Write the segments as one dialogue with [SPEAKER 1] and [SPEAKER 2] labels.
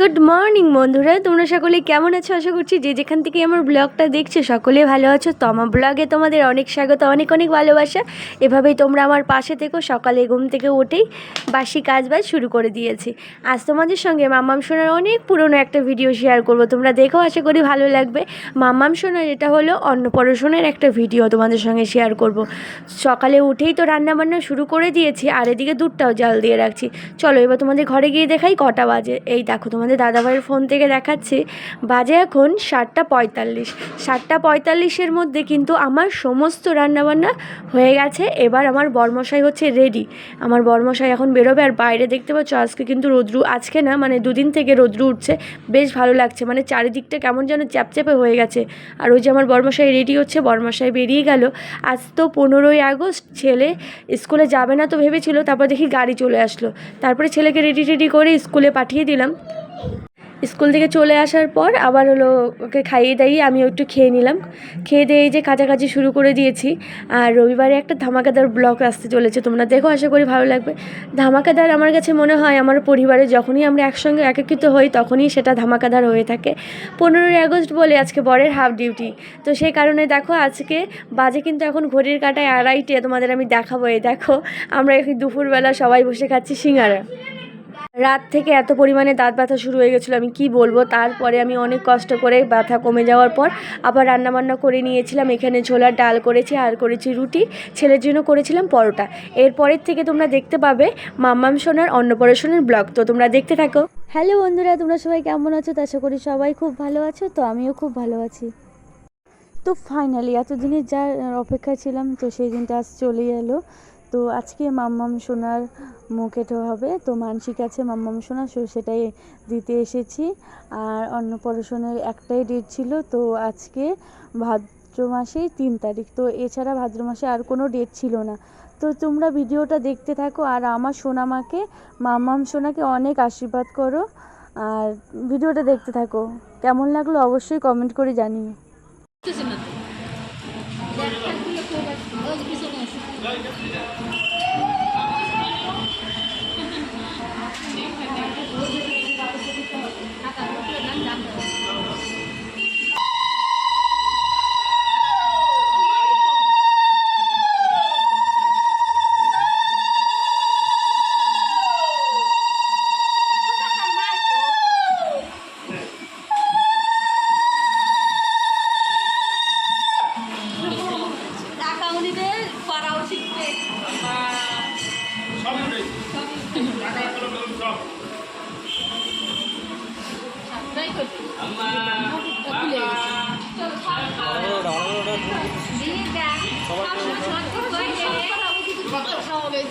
[SPEAKER 1] Good morning বন্ধুরা। তোমরা সকলে কেমন আছো? আশা করছি যে যেখান থেকে আমার ব্লগটা দেখছ, সকলে ভালো আছো। তো আমার ব্লগে তোমাদের অনেক স্বাগত, অনেক অনেক ভালোবাসা। এভাবেই তোমরা আমার পাশে থেকো। সকালে ঘুম থেকে উঠেই বাসি কাজ বাজ শুরু করে দিয়েছি। আজ তোমাদের সঙ্গে মাম্মাম সোনার অনেক পুরনো একটা ভিডিও শেয়ার করব। তোমরা দেখো, আশা করি ভালো লাগবে। মাম্মাম সোনার এটা হলো অন্নপরশনের একটা ভিডিও তোমাদের সঙ্গে শেয়ার করব। সকালে উঠেই তো রান্নাবান্না শুরু করে দিয়েছি, আর এদিকে দুধটাও জাল দিয়ে রাখছি। চলো, এবার তোমাদের ঘরে গিয়ে দেখাই কটা বাজে। এই দেখো, তোমাদের দাদাভাইয়ের ফোন থেকে দেখাচ্ছে। বাজে এখন সাতটা পঁয়তাল্লিশ। সাতটা পঁয়তাল্লিশের মধ্যে কিন্তু আমার সমস্ত রান্নাবান্না হয়ে গেছে। এবার আমার বর্মশাই হচ্ছে রেডি আমার বর্মশাই এখন বেরোবে আর বাইরে দেখতে পাচ্ছ, আজকে কিন্তু রোদ্রু, আজকে না মানে দুদিন থেকে রোদ্রু উঠছে। বেশ ভালো লাগছে মানে চারিদিকটা কেমন যেন চ্যাপচ্যাপে হয়ে গেছে। আর ওই যে আমার বর্মশাই রেডি হচ্ছে, বর্মশাই বেরিয়ে গেল। আজ তো পনেরোই আগস্ট, ছেলে স্কুলে যাবে না তো ভেবেছিল, তারপর দেখি গাড়ি চলে আসলো। তারপরে ছেলেকে রেডি টেডি করে স্কুলে পাঠিয়ে দিলাম। স্কুল থেকে চলে আসার পর আবার হলো ওকে খাইয়ে দাইয়ে আমি একটু খেয়ে নিলাম। খেয়ে দিয়ে এই যে কাছাকাছি শুরু করে দিয়েছি। আর রবিবারে একটা ধামাকাদার ব্লগ আসতে চলেছে। তোমরা দেখো, আশা করি ভালো লাগবে। ধামাকাদার আমার কাছে মনে হয় আমার পরিবারে যখনই আমরা একসঙ্গে একত্রিত হই, তখনই সেটা ধামাকাদার হয়ে থাকে। পনেরোই আগস্ট বলে আজকে বরের হাফ ডিউটি তো সেই কারণে দেখো, আজকে বাজে কিন্তু এখন ঘড়ির কাটায় আড়াইটে। তোমাদের আমি দেখাবো, এই দেখো, আমরা এখন দুপুরবেলা সবাই বসে খাচ্ছি সিঙ্গারা। রাত থেকে এত পরিমাণে দাঁত ব্যথা শুরু হয়ে গেছিল, আমি কি বলব? তারপরে আমি অনেক কষ্ট করে ব্যথা কমে যাওয়ার পর আবার রান্নাবান্না করে নিয়েছিলাম, এখানে ছোলার ডাল করেছি, আর করেছি রুটি, ছেলের জন্য করেছিলাম পরোটা। এরপরের থেকে তোমরা দেখতে পাবে মাম্মাম সোনার অন্নপরেশনের ব্লগ। তো তোমরা দেখতে থাকো। হ্যালো বন্ধুরা, তোমরা সবাই কেমন আছো? তো আশা করি সবাই খুব ভালো আছো, তো আমিও খুব ভালো আছি। তো ফাইনালি এতদিনের যা অপেক্ষা ছিলাম, তো সেই দিনটা আজ চলে এলো। তো আজকে মাম্মাম সোনার মুখেটো হবে। তো মানসিক আছে মাম্মাম সোনা, সো সেটাই দিতে এসেছি। আর অন্নপ্রাশনের একটাই ডেট ছিল, তো আজকে ভাদ্র মাসেই তিন তারিখ। তো এছাড়া ভাদ্র মাসে আর কোনো ডেট ছিল না। তো তোমরা ভিডিওটা দেখতে থাকো আর আমার সোনামাকে, মাম্মাম সোনাকে অনেক আশীর্বাদ করো। আর ভিডিওটা দেখতে থাকো। কেমন লাগল অবশ্যই কমেন্ট করে জানিও।
[SPEAKER 2] সবটাই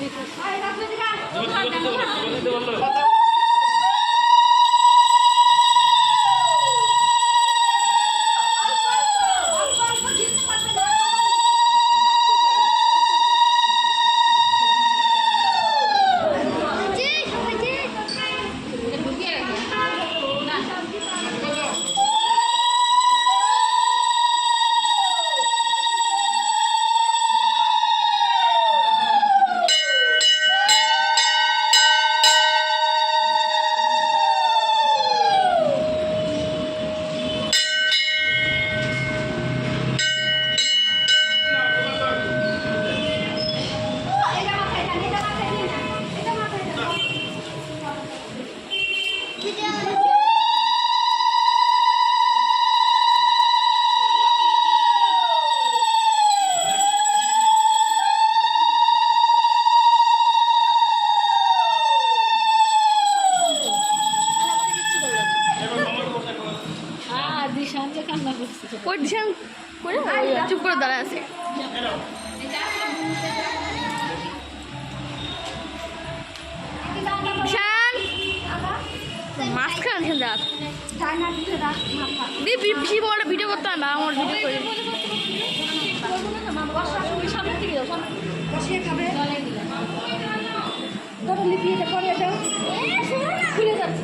[SPEAKER 3] ওই করে চুপ করে দাঁড়ায় আছে। ভিডিও হবে আমার ভিডিও করে।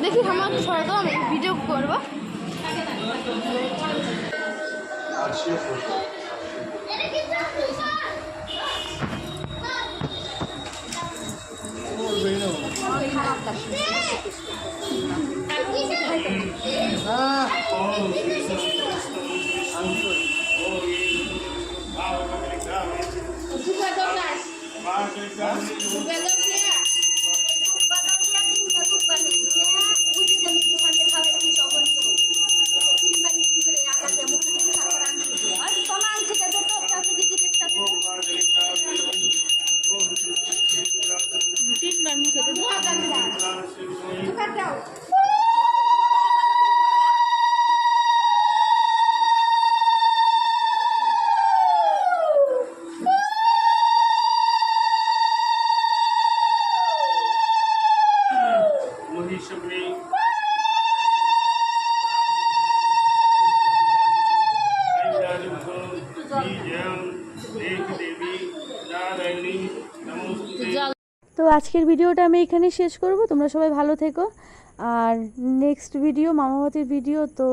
[SPEAKER 3] দেখি, আমার সরে তো আমি ভিডিও করব।
[SPEAKER 2] 小七叔叔。
[SPEAKER 4] 啊！我这个
[SPEAKER 1] 都是。আজকের ভিডিওটা আমি এখানে শেষ করব। তোমরা সবাই ভালো থেকো। আর নেক্সট ভিডিও মামাভাতির ভিডিও তো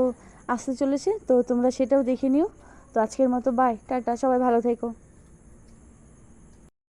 [SPEAKER 1] আসতে চলেছে, তো তোমরা সেটাও দেখে নিও। তো আজকের মতো বাই টাটা, সবাই ভালো থেকো।